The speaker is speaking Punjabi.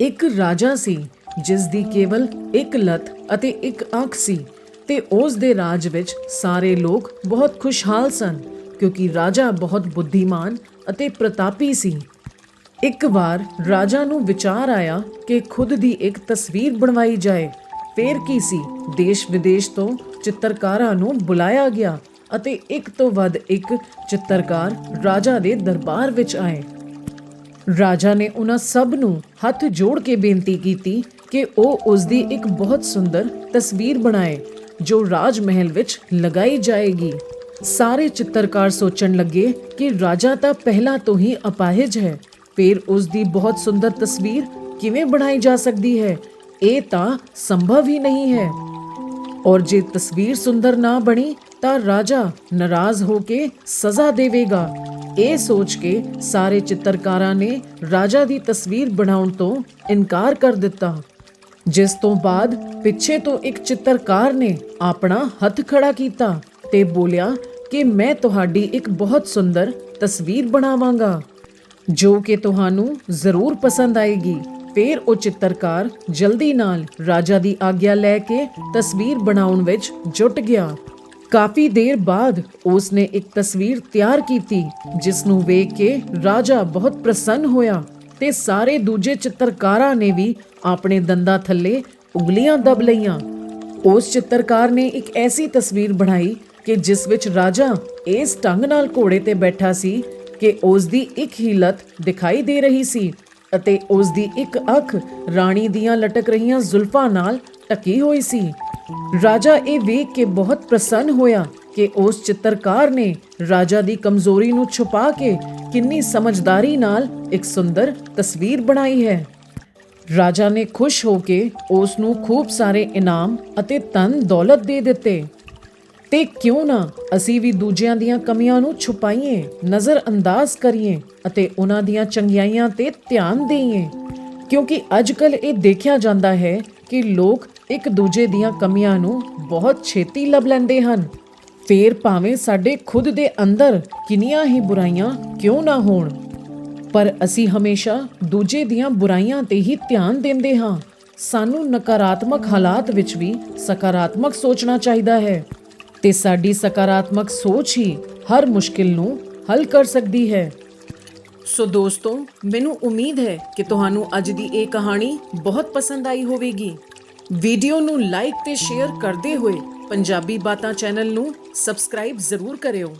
ਇੱਕ ਰਾਜਾ ਸੀ ਜਿਸ ਦੀ ਕੇਵਲ ਇੱਕ ਲੱਤ ਅਤੇ ਇੱਕ ਅੱਖ ਸੀ, ਤੇ ਉਸ ਦੇ ਰਾਜ ਵਿੱਚ ਸਾਰੇ ਲੋਕ ਬਹੁਤ ਖੁਸ਼ਹਾਲ ਸਨ, ਕਿਉਂਕਿ ਰਾਜਾ ਬਹੁਤ ਬੁੱਧੀਮਾਨ ਅਤੇ ਪ੍ਰਤਾਪੀ ਸੀ। ਇੱਕ ਵਾਰ ਰਾਜਾ ਨੂੰ ਵਿਚਾਰ ਆਇਆ ਕਿ ਖੁਦ ਦੀ ਇੱਕ ਤਸਵੀਰ ਬਣਵਾਈ ਜਾਏ। ਫੇਰ ਕੀ ਸੀ, ਦੇਸ਼ ਵਿਦੇਸ਼ ਤੋਂ ਚਿੱਤਰਕਾਰਾਂ ਨੂੰ ਬੁਲਾਇਆ ਗਿਆ ਅਤੇ ਇੱਕ ਤੋਂ ਵੱਧ ਇੱਕ ਚਿੱਤਰਕਾਰ ਰਾਜਾ ਦੇ ਦਰਬਾਰ ਵਿੱਚ ਆਏ। ਰਾਜਾ ਨੇ ਉਹਨਾਂ ਸਭ ਨੂੰ ਹੱਥ ਜੋੜ ਕੇ ਬੇਨਤੀ ਕੀਤੀ ਕਿ ਉਹ ਉਸ ਦੀ ਇੱਕ ਬਹੁਤ ਸੁੰਦਰ ਤਸਵੀਰ ਬਣਾਏ, ਜੋ ਰਾਜ ਮਹਿਲ ਵਿੱਚ ਲਗਾਈ ਜਾਏਗੀ। ਸਾਰੇ ਚਿੱਤਰਕਾਰ ਸੋਚਣ ਲੱਗੇ ਕਿ ਰਾਜਾ ਤਾਂ ਪਹਿਲਾਂ ਤੋਂ ਹੀ ਅਪਾਹਿਜ ਹੈ, ਫਿਰ ਉਸ ਦੀ ਬਹੁਤ ਸੁੰਦਰ ਤਸਵੀਰ ਕਿਵੇਂ ਬਣਾਈ ਜਾ ਸਕਦੀ ਹੈ, ਇਹ ਤਾਂ ਸੰਭਵ ਹੀ ਨਹੀਂ ਹੈ। ਔਰ ਜੇ ਤਸਵੀਰ ਸੁੰਦਰ ਨਾ ਬਣੀ, ਤਾਂ ਰਾਜਾ ਨਾਰਾਜ਼ ਹੋ ਕੇ ਸਜ਼ਾ ਦੇਵੇਗਾ। ਇਹ ਸੋਚ ਕੇ ਸਾਰੇ ਚਿੱਤਰਕਾਰਾਂ ਨੇ ਰਾਜਾ ਦੀ ਤਸਵੀਰ ਬਣਾਉਣ ਤੋਂ ਇਨਕਾਰ ਕਰ ਦਿੱਤਾ, ਜਿਸ ਤੋਂ ਬਾਅਦ ਪਿੱਛੇ ਤੋਂ ਇੱਕ ਚਿੱਤਰਕਾਰ ਨੇ ਆਪਣਾ ਹੱਥ ਖੜਾ ਕੀਤਾ ਤੇ ਬੋਲਿਆ ਕਿ ਮੈਂ ਤੁਹਾਡੀ ਇੱਕ ਬਹੁਤ ਸੁੰਦਰ ਤਸਵੀਰ ਬਣਾਵਾਂਗਾ, ਜੋ ਕਿ ਤੁਹਾਨੂੰ ਜ਼ਰੂਰ ਪਸੰਦ ਆਏਗੀ। ਫਿਰ ਉਹ ਚਿੱਤਰਕਾਰ ਜਲਦੀ ਨਾਲ ਰਾਜਾ ਦੀ ਆਗਿਆ ਲੈ ਕੇ ਤਸਵੀਰ ਬਣਾਉਣ ਵਿੱਚ ਜੁਟ ਗਿਆ। ਕਾਫੀ ਦੇਰ ਬਾਅਦ ਉਸ ਨੇ ਇੱਕ ਤਸਵੀਰ ਤਿਆਰ ਕੀਤੀ ਜਿਸ ਨੂੰ ਵੇਖ ਕੇ ਰਾਜਾ ਬਹੁਤ ਪ੍ਰਸੰਨ ਹੋਇਆ ਤੇ ਸਾਰੇ ਦੂਜੇ ਚਿੱਤਰਕਾਰਾਂ ਨੇ ਵੀ ਆਪਣੇ ਦੰਦਾਂ ਥੱਲੇ ਉਂਗਲੀਆਂ ਦਬ ਲਈਆਂ। ਉਸ ਚਿੱਤਰਕਾਰ ਨੇ ਇੱਕ ਐਸੀ ਤਸਵੀਰ ਬਣਾਈ ਕਿ ਜਿਸ ਵਿੱਚ ਰਾਜਾ ਇਸ ਢੰਗ ਨਾਲ ਘੋੜੇ ਤੇ ਬੈਠਾ ਸੀ ਕਿ ਉਸ ਦੀ ਇੱਕ ਹੀ ਲੱਤ ਦਿਖਾਈ ਦੇ ਰਹੀ ਸੀ ਅਤੇ ਉਸ ਦੀ ਇੱਕ ਅੱਖ ਰਾਣੀ ਦੀਆਂ ਲਟਕ ਰਹੀਆਂ ਜ਼ੁਲਫਾਂ ਨਾਲ ਢਕੀ ਹੋਈ ਸੀ। ਰਾਜਾ ਇਹ ਵੇਖ ਕੇ ਬਹੁਤ ਪ੍ਰਸੰਨ ਹੋਇਆ ਕਿ ਉਸ ਚਿੱਤਰਕਾਰ ਨੇ ਰਾਜਾ ਦੀ ਕਮਜ਼ੋਰੀ ਨੂੰ ਛੁਪਾ ਕੇ ਕਿੰਨੀ ਸਮਝਦਾਰੀ ਨਾਲ ਇੱਕ ਸੁੰਦਰ ਤਸਵੀਰ ਬਣਾਈ ਹੈ। ਰਾਜਾ ਨੇ ਖੁਸ਼ ਹੋ ਕੇ ਉਸ ਨੂੰ ਖੂਬ ਸਾਰੇ ਇਨਾਮ ਅਤੇ ਤਨ ਦੌਲਤ ਦੇ ਦਿੱਤੇ। ਤੇ ਕਿਉਂ ਨਾ ਅਸੀਂ ਵੀ ਦੂਜਿਆਂ ਦੀਆਂ ਕਮੀਆਂ ਨੂੰ ਛੁਪਾਈਏ ਨਜ਼ਰ ਅੰਦਾਜ਼ ਕਰੀਏ ਅਤੇ ਉਹਨਾਂ ਦੀਆਂ ਚੰਗਿਆਈਆਂ ਤੇ ਧਿਆਨ ਦੇਈਏ। ਕਿਉਂਕਿ ਅੱਜਕੱਲ ਇਹ ਦੇਖਿਆ ਜਾਂਦਾ ਹੈ ਕਿ ਲੋਕ ਇੱਕ ਦੂਜੇ ਦੀਆਂ ਕਮੀਆਂ ਨੂੰ ਬਹੁਤ ਛੇਤੀ ਲੱਭ ਲੈਂਦੇ ਹਨ। ਫੇਰ ਭਾਵੇਂ ਸਾਡੇ ਖੁਦ ਦੇ ਅੰਦਰ ਕਿੰਨੀਆਂ ਹੀ ਬੁਰਾਈਆਂ ਕਿਉਂ ਨਾ ਹੋਣ, ਪਰ ਅਸੀਂ ਹਮੇਸ਼ਾ ਦੂਜੇ ਦੀਆਂ ਬੁਰਾਈਆਂ ਤੇ ਹੀ ਧਿਆਨ ਦਿੰਦੇ ਹਾਂ। ਸਾਨੂੰ ਨਕਾਰਾਤਮਕ ਹਾਲਾਤ ਵਿੱਚ ਵੀ ਸਕਾਰਾਤਮਕ ਸੋਚਣਾ ਚਾਹੀਦਾ ਹੈ ਤੇ ਸਾਡੀ ਸਕਾਰਾਤਮਕ ਸੋਚ ਹੀ ਹਰ ਮੁਸ਼ਕਿਲ ਨੂੰ ਹੱਲ ਕਰ ਸਕਦੀ ਹੈ। ਸੋ ਦੋਸਤੋ, ਮੈਨੂੰ ਉਮੀਦ ਹੈ ਕਿ ਤੁਹਾਨੂੰ ਅੱਜ ਦੀ ਇਹ ਕਹਾਣੀ ਬਹੁਤ ਪਸੰਦ ਆਈ ਹੋਵੇਗੀ। ਵੀਡੀਓ ਨੂੰ ਲਾਈਕ ਤੇ ਸ਼ੇਅਰ ਕਰਦੇ ਹੋਏ ਪੰਜਾਬੀ ਬਾਤਾਂ ਚੈਨਲ ਨੂੰ ਸਬਸਕ੍ਰਾਈਬ ਜ਼ਰੂਰ ਕਰਿਓ।